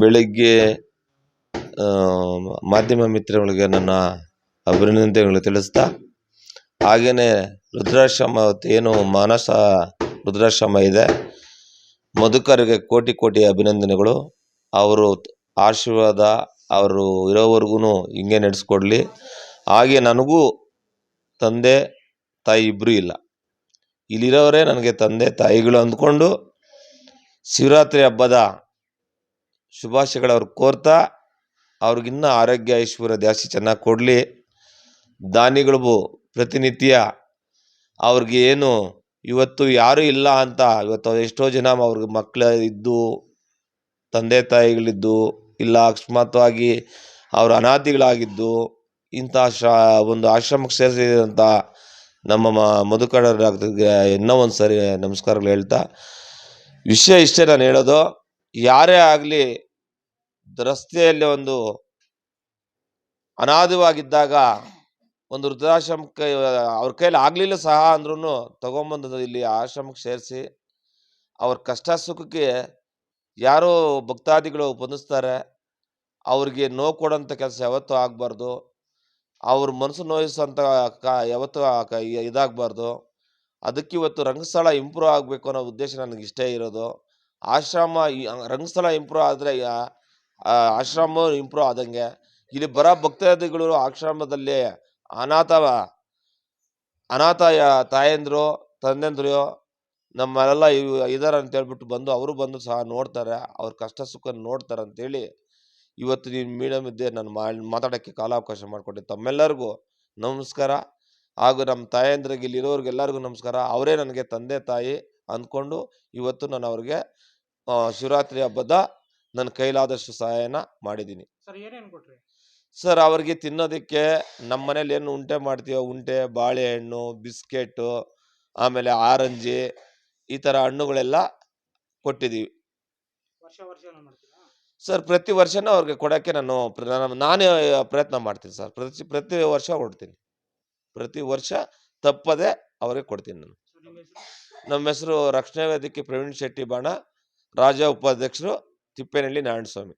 ಬೆಳಿಗ್ಗೆ ಮಾಧ್ಯಮ ಮಿತ್ರಗಳಿಗೆ ನನ್ನ ಅಭಿನಂದನೆಗಳು ತಿಳಿಸ್ತಾ ಹಾಗೆಯೇ ರುದ್ರಾಶ್ರಮ ಏನು ಮಾನಸ ವೃದ್ಧಾಶ್ರಮ ಇದೆ, ಮಧುಕರಿಗೆ ಕೋಟಿ ಕೋಟಿ ಅಭಿನಂದನೆಗಳು. ಅವರು ಆಶೀರ್ವಾದ ಅವರು ಇರೋವರೆಗೂ ಹಿಂಗೆ ನಡೆಸ್ಕೊಡ್ಲಿ. ಹಾಗೆ ನನಗೂ ತಂದೆ ತಾಯಿ ಇಬ್ಬರೂ ಇಲ್ಲ. ಇಲ್ಲಿರೋರೇ ನನಗೆ ತಂದೆ ತಾಯಿಗಳು ಅಂದ್ಕೊಂಡು ಶಿವರಾತ್ರಿ ಹಬ್ಬದ ಶುಭಾಶಯಗಳು ಅವ್ರಿಗೆ ಕೋರ್ತಾ, ಅವ್ರಿಗಿನ್ನ ಆರೋಗ್ಯ ಐಶ್ವರ್ಯ ಜಾಸ್ತಿ ಚೆನ್ನಾಗಿ ಕೊಡಲಿ. ದಾನಿಗಳಿಗೂ ಪ್ರತಿನಿತ್ಯ ಅವ್ರಿಗೆ ಏನು ಇವತ್ತು ಯಾರೂ ಇಲ್ಲ ಅಂತ, ಇವತ್ತು ಎಷ್ಟೋ ಜನ ಅವ್ರಿಗೆ ಮಕ್ಕಳು ಇದ್ದು, ತಂದೆ ತಾಯಿಗಳಿದ್ದು, ಇಲ್ಲ ಅಕಸ್ಮಾತ್ವಾಗಿ ಅವರು ಅನಾಥಿಗಳಾಗಿದ್ದು, ಇಂಥ ಶಾ ಒಂದು ಆಶ್ರಮಕ್ಕೆ ಸೇರಿಸಿದಂಥ ನಮ್ಮ ಮ ಮಧುಕರ ಇನ್ನೂ ಒಂದು ಸರಿ ನಮಸ್ಕಾರಗಳು ಹೇಳ್ತಾ. ವಿಷಯ ಇಷ್ಟೇ ನಾನು ಹೇಳೋದು. ಯಾರೇ ಆಗಲಿ ರಸ್ತೆಯಲ್ಲಿ ಒಂದು ಅನಾದಿವಾಗಿದ್ದಾಗ ಒಂದು ವೃದ್ಧಾಶ್ರಮಕ್ಕೆ ಅವ್ರ ಕೈಯಲ್ಲಿ ಆಗಲಿಲ್ಲ ಸಹ ಅಂದ್ರೂ ತಗೊಂಬಂದು ಇಲ್ಲಿ ಆಶ್ರಮಕ್ಕೆ ಸೇರಿಸಿ ಅವ್ರ ಕಷ್ಟ ಸುಖಕ್ಕೆ ಯಾರೋ ಭಕ್ತಾದಿಗಳು ಬಂಧಿಸ್ತಾರೆ. ಅವ್ರಿಗೆ ನೋವು ಕೊಡೋಂಥ ಕೆಲಸ ಯಾವತ್ತೂ ಆಗಬಾರ್ದು. ಅವ್ರ ಮನಸ್ಸು ನೋಯಿಸೋಂಥ ಕ ಯಾವತ್ತೂ ಕ ಇದಾಗಬಾರ್ದು. ಅದಕ್ಕೆ ಇವತ್ತು ರಂಗಸ್ಥಳ ಇಂಪ್ರೂವ್ ಆಗಬೇಕು ಅನ್ನೋ ಉದ್ದೇಶ ನನಗೆ ಇಷ್ಟೇ ಇರೋದು. ಆಶ್ರಮ ರಂಗಸ್ಥಳ ಇಂಪ್ರೂವ್ ಆದರೆ ಆಶ್ರಮ ಇಂಪ್ರೂವ್ ಆದಂಗೆ. ಇಲ್ಲಿ ಬರೋ ಭಕ್ತಾದಿಗಳು ಆಶ್ರಮದಲ್ಲಿ ಅನಾಥ ಅನಾಥ ತಾಯಂದ್ರು, ತಂದೆಂದ್ರು, ನಮ್ಮಲ್ಲೆಲ್ಲ ಇದಾರೆ ಅಂತ ಹೇಳ್ಬಿಟ್ಟು ಬಂದು ಅವರು ಬಂದು ಸಹ ನೋಡ್ತಾರೆ. ಅವ್ರ ಕಷ್ಟ ಸುಖ ನೋಡ್ತಾರೆ ಅಂತೇಳಿ ಇವತ್ತು ನೀವು ಮೀಡಿಯಮ್ ಇದ್ದೆ ನಾನು ಮಾತಾಡೋಕ್ಕೆ ಕಾಲಾವಕಾಶ ಮಾಡಿಕೊಟ್ಟೆ ತಮ್ಮೆಲ್ಲರಿಗೂ ನಮಸ್ಕಾರ. ಹಾಗೂ ನಮ್ಮ ತಾಯಂದ್ರಿಗೆ ಇಲ್ಲಿರೋರಿಗೆಲ್ಲರಿಗೂ ನಮಸ್ಕಾರ. ಅವರೇ ನನಗೆ ತಂದೆ ತಾಯಿ ಅಂದ್ಕೊಂಡು ಇವತ್ತು ನಾನು ಅವ್ರಿಗೆ ಶಿವರಾತ್ರಿ ಹಬ್ಬದ ನನ್ನ ಕೈಲಾದಷ್ಟು ಸಹಾಯನ ಮಾಡಿದ್ದೀನಿ. ಸರ್ ಅವ್ರಿಗೆ ತಿನ್ನೋದಕ್ಕೆ ನಮ್ಮ ಮನೇಲಿ ಏನು ಉಂಟೆ ಮಾಡ್ತೀವೋ ಉಂಟೆ ಬಾಳೆಹಣ್ಣು ಬಿಸ್ಕೆಟ್ಟು ಆಮೇಲೆ ಆರಂಜಿ ಈ ಥರ ಹಣ್ಣುಗಳೆಲ್ಲ ಕೊಟ್ಟಿದ್ದೀವಿ. ಸರ್ ಪ್ರತಿ ವರ್ಷನೂ ಅವ್ರಿಗೆ ಕೊಡೋಕ್ಕೆ ನಾನು ನಾನು- ಪ್ರಯತ್ನ ಮಾಡ್ತೀನಿ ಸರ್. ಪ್ರತಿ ಪ್ರತಿ ವರ್ಷ ಕೊಡ್ತೀನಿ. ಪ್ರತಿ ವರ್ಷ ತಪ್ಪದೆ ಅವ್ರಿಗೆ ಕೊಡ್ತೀನಿ ನಾನು. ಸರ್ ನಿಮ್ಮ ಹೆಸರು? ನಮ್ಮ ಹೆಸರು ರಕ್ಷಣಾ ವೇದಿಕೆ ಪ್ರವೀಣ್ ಶೆಟ್ಟಿ ಬಾಣ ರಾಜ್ಯ ಉಪಾಧ್ಯಕ್ಷರು ತಿಪ್ಪೇನಹಳ್ಳಿ ನಾರಾಯಣಸ್ವಾಮಿ